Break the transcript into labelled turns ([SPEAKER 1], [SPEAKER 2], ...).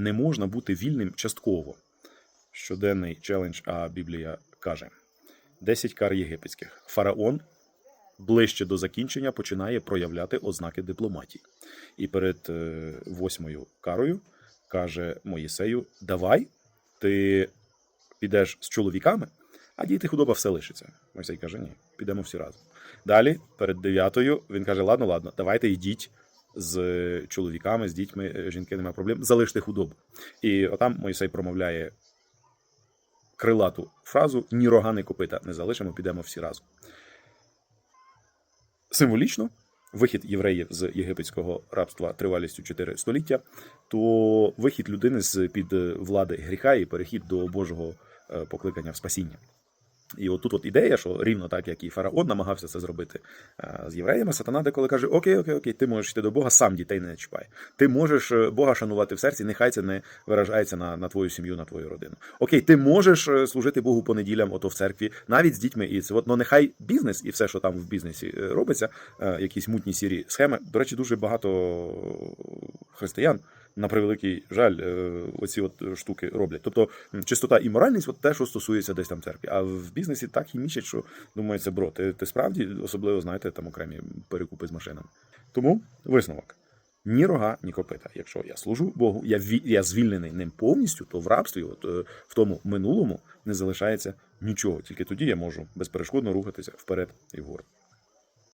[SPEAKER 1] не можна бути вільним частково. Щоденний челендж, а Біблія каже: 10 кар єгипетських. Фараон ближче до закінчення починає проявляти ознаки дипломатії. І перед е, восьмою карою каже Моїсею: Давай, ти підеш з чоловіками, а діти худоба все лишиться. Мойсей каже: Ні, підемо всі разом. Далі, перед дев'ятою, він каже: Ладно, ладно, давайте йдіть з чоловіками, з дітьми, е, жінки немає проблем, залиште худобу. І отам Мойсей промовляє крилату фразу ні рога, ні копита не залишимо, підемо всі разом. Символічно, вихід євреїв з єгипетського рабства тривалістю 4 століття, то вихід людини з під влади гріха і перехід до Божого е, покликання в спасіння. І отут от ідея, що рівно так, як і фараон намагався це зробити е, з євреями, сатана деколи каже: Окей, окей, окей, ти можеш йти до Бога, сам дітей не чіпай. Ти можеш е, Бога шанувати в серці, нехай це не виражається на, на твою сім'ю, на твою родину. Окей, ти можеш е, служити Богу по неділям, ото в церкві, навіть з дітьми. І це от, ну, нехай бізнес і все, що там в бізнесі робиться, якісь мутні сірі схеми. До речі, дуже багато християн. На превеликий жаль, е, оці от штуки роблять. Тобто чистота і моральність, от те, що стосується десь там церкви. А в бізнесі так і мічать, що думається, бро, ти, ти справді особливо знаєте там окремі перекупи з машинами. Тому висновок. Ні рога, ні копита. Якщо я служу Богу, я я звільнений ним повністю, то в рабстві, от е, в тому минулому, не залишається нічого. Тільки тоді я можу безперешкодно рухатися вперед і вгору.